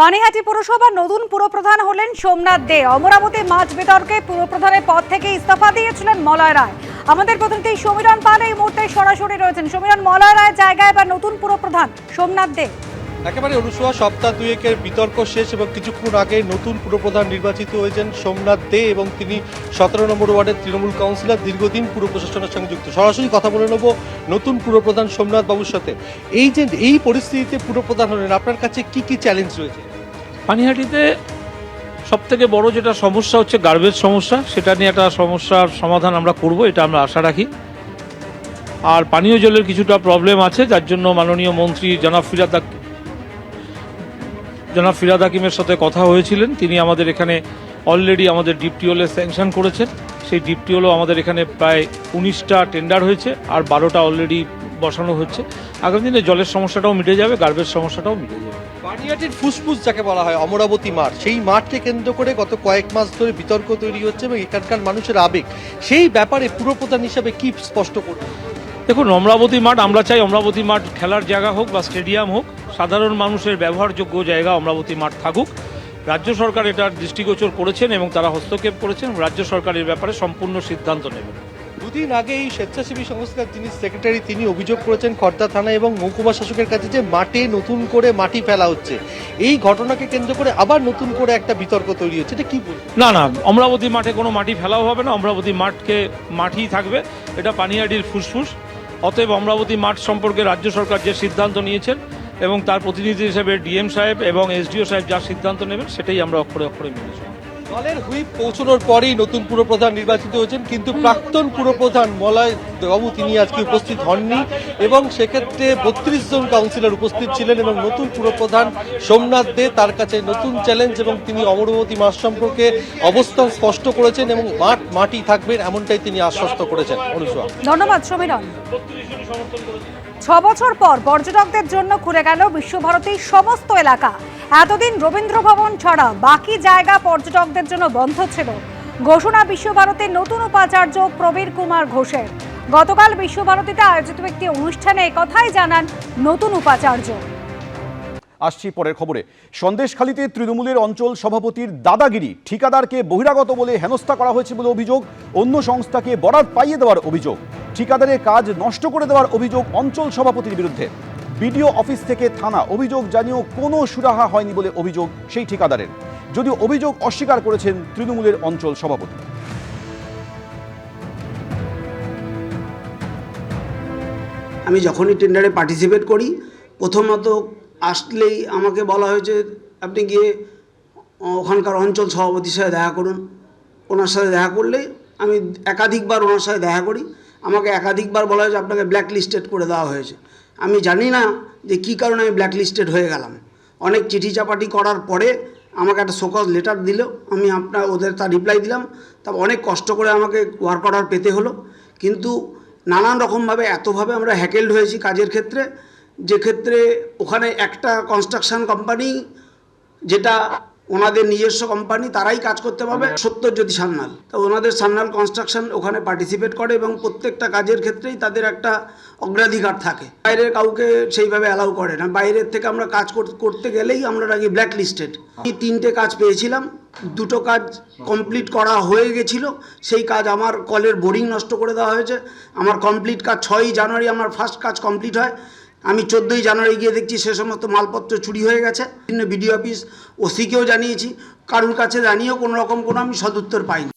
পানিহাটি পুরসভার নতুন পুরপ্রধান হলেন সোমনাথ দে। অমরাবতী মাছ বিতর্কে পুরপ্রধানের পদ থেকে ইস্তফা দিয়েছিলেন মলয় রায়। আমাদের প্রতিনিধি সমীরণ পাল এই মুহূর্তে সরাসরি রয়েছেন। সমীরণ, মলয় রায়ের জায়গায় এবার নতুন পুরপ্রধান সোমনাথ দে। একেবারে অনুসোয়া সপ্তাহ দুয়েকের বিতর্ক শেষ এবং কিছুক্ষণ আগে নতুন পুরপ্রধান নির্বাচিত হয়েছেন সোমনাথ দে এবং তিনি সতেরো নম্বর ওয়ার্ডের তৃণমূল কাউন্সিলর, দীর্ঘদিন পুর প্রশাসনের সঙ্গে যুক্ত। সরাসরি কথা বলে নেব নতুন পুরপ্রধান সোমনাথ বাবুর সাথে। এই যে, এই পরিস্থিতিতে পুরপ্রধান হলেন, আপনার কাছে কি কি চ্যালেঞ্জ রয়েছে? পানিহাটিতে সব থেকে বড় যেটা সমস্যা হচ্ছে গার্বেজ সমস্যা, সেটা নিয়ে একটা সমস্যার সমাধান আমরা করব, এটা আমরা আশা রাখি। আর পানীয় জলের কিছুটা প্রবলেম আছে, যার জন্য মাননীয় মন্ত্রী জনাব জনাব ফিরাদ হাকিমের সাথে কথা হয়েছিলেন। তিনি আমাদের এখানে অলরেডি আমাদের ডিপটিওলে স্যাংশন করেছেন। সেই ডিপটিওলও আমাদের এখানে প্রায় উনিশটা টেন্ডার হয়েছে আর বারোটা অলরেডি বসানো হচ্ছে। আগামী দিনে জলের সমস্যাটাও মিটে যাবে গার্বেজ সমস্যাটাও মিটে যাবে। পানিহাটির ফুসফুস যাকে বলা হয় অমরাবতী মাঠ সেই মাঠকে কেন্দ্র করে গত কয়েক মাস ধরে বিতর্ক তৈরি হচ্ছে এবং এখানকার মানুষের আবেগ। সেই ব্যাপারে পুরপ্রধান হিসাবে কি স্পষ্ট করবে দেখুন অমরাবতী মাঠ আমরা চাই অমরাবতী মাঠ খেলার জায়গা হোক বা স্টেডিয়াম হোক সাধারণ মানুষের ব্যবহারযোগ্য জায়গা অমরাবতী মাঠ থাকুক। রাজ্য সরকার এটার দৃষ্টিগোচর করেছেন এবং তারা হস্তক্ষেপ করেছেন। রাজ্য সরকারের ব্যাপারে সম্পূর্ণ সিদ্ধান্ত নেবেন। দুদিন আগে এই স্বেচ্ছাসেবী সংস্থার যিনি সেক্রেটারি তিনি অভিযোগ করেছেন খর্দা থানা এবং মহকুমা শাসকের কাছে যে মাঠে নতুন করে মাটি ফেলা হচ্ছে। এই ঘটনাকে কেন্দ্র করে আবার নতুন করে একটা বিতর্ক তৈরি হচ্ছে। এটা কি না না অমরাবতী মাঠে কোনো মাটি ফেলাও হবে না। অমরাবতী মাঠকে মাঠই থাকবে। এটা পানিহাটির ফুসফুস। অতএব অমরাবতী মাঠ সম্পর্কে রাজ্য সরকার যে সিদ্ধান্ত নিয়েছেন এবং তার প্রতিনিধি হিসেবে ডিএম সাহেব এবং এসডিও সাহেব যা সিদ্ধান্ত নেবেন সেটাই আমরা অক্ষরে অক্ষরে মেনেছি দলের হুইপ পৌঁছানোর পরেই নতুন পুরপ্রধান নির্বাচিত হয়েছেন কিন্তু প্রাক্তন পুরপ্রধান মলয় বাবু তিনি আজকে উপস্থিত হননি এবং সেক্ষেত্রে বত্রিশ জন কাউন্সিলর উপস্থিত ছিলেন এবং নতুন পুরপ্রধান সোমনাথ দে তার কাছে নতুন চ্যালেঞ্জ এবং তিনি অমরবতী মাঠ সম্পর্কে অবস্থান স্পষ্ট করেছেন এবং মাঠ মাটি থাকবেন এমনটাই তিনি আশ্বস্ত করেছেন। অনুসোয়া। ধন্যবাদ সমীরণ। ছ বছর পর পর্যটকদের জন্য খুলে গেল বিশ্বভারতীর সমস্ত এলাকা। এতদিন রবীন্দ্র ভবন ছাড়া বাকি জায়গা পর্যটকদের জন্য বন্ধ ছিল। ঘোষণা বিশ্বভারতীর নতুন উপাচার্য প্রবীর কুমার ঘোষের। গতকাল বিশ্বভারতীতে আয়োজিত একটি অনুষ্ঠানে একথাই জানান নতুন উপাচার্য। আসছি পরের খবরে। সন্দেশখালীতে তৃণমূলের অঞ্চল সভাপতির দাদাগিরি ঠিকাদারকে বহিরাগত বলে হেনস্থা করা হয়েছে বলে অভিযোগ। অন্য সংস্থাকে বরাত পাইয়ে দেওয়ার অভিযোগ। ঠিকাদারের কাজ নষ্ট করে দেওয়ার অভিযোগ অঞ্চল সভাপতির বিরুদ্ধে। বিডিও অফিস থেকে থানা অভিযোগ জানিয়েও কোনো সুরাহা হয়নি বলে অভিযোগ সেই ঠিকাদারের। যদিও অভিযোগ অস্বীকার করেছেন তৃণমূলের অঞ্চল সভাপতি। আমি যখনই টেন্ডারে পার্টিসিপেট করি, প্রথমত আসলেই আমাকে বলা হয়েছে, আপনি গিয়ে ওখানকার অঞ্চল সভাপতির সাথে দেখা করুন। ওনার সাথে দেখা করলে আমি একাধিকবার ওনার সাথে দেখা করি। আমাকে একাধিকবার বলা হয়েছে, আপনাকে ব্ল্যাক লিস্টেড করে দেওয়া হয়েছে। আমি জানি না যে কী কারণে আমি ব্ল্যাক লিস্টেড হয়ে গেলাম। অনেক চিঠি চাপাটি করার পরে আমাকে একটা শোকজ লেটার দিল, আমি আপনার, ওদের তার রিপ্লাই দিলাম। তারপর অনেক কষ্ট করে আমাকে ওয়ার্ক অর্ডার পেতে হলো। কিন্তু নানান রকমভাবে, এতভাবে আমরা হ্যাকেলড হয়েছি কাজের ক্ষেত্রে, যে ক্ষেত্রে ওখানে একটা কনস্ট্রাকশন কোম্পানি যেটা ওনাদের নিজস্ব কোম্পানি তারাই কাজ করতে পারবে। সত্যজ্যোতি সান্যাল। তো ওনাদের সান্যাল কনস্ট্রাকশন ওখানে পার্টিসিপেট করে এবং প্রত্যেকটা কাজের ক্ষেত্রেই তাদের একটা অগ্রাধিকার থাকে। বাইরের কাউকে সেইভাবে অ্যালাউ করে না। বাইরের থেকে আমরা কাজ কর- করতে গেলেই আমরা নাকি ব্ল্যাক লিস্টেড আমি তিনটে কাজ পেয়েছিলাম। দুটো কাজ কমপ্লিট করা হয়ে গেছিল। সেই কাজ আমার কলের বোরিং নষ্ট করে দেওয়া হয়েছে। আমার কমপ্লিট কাজ ছয়ই জানুয়ারি আমার ফার্স্ট কাজ কমপ্লিট হয়। আমি চোদ্দোই জানুয়ারি গিয়ে দেখছি সে সমস্ত মালপত্র চুরি হয়ে গেছে। বিভিন্ন বিডিও অফিস, ওসিকেও জানিয়েছি, কারুর কাছে জানিয়েও কোনো রকম কোনো আমি সদুত্তর পাইনি।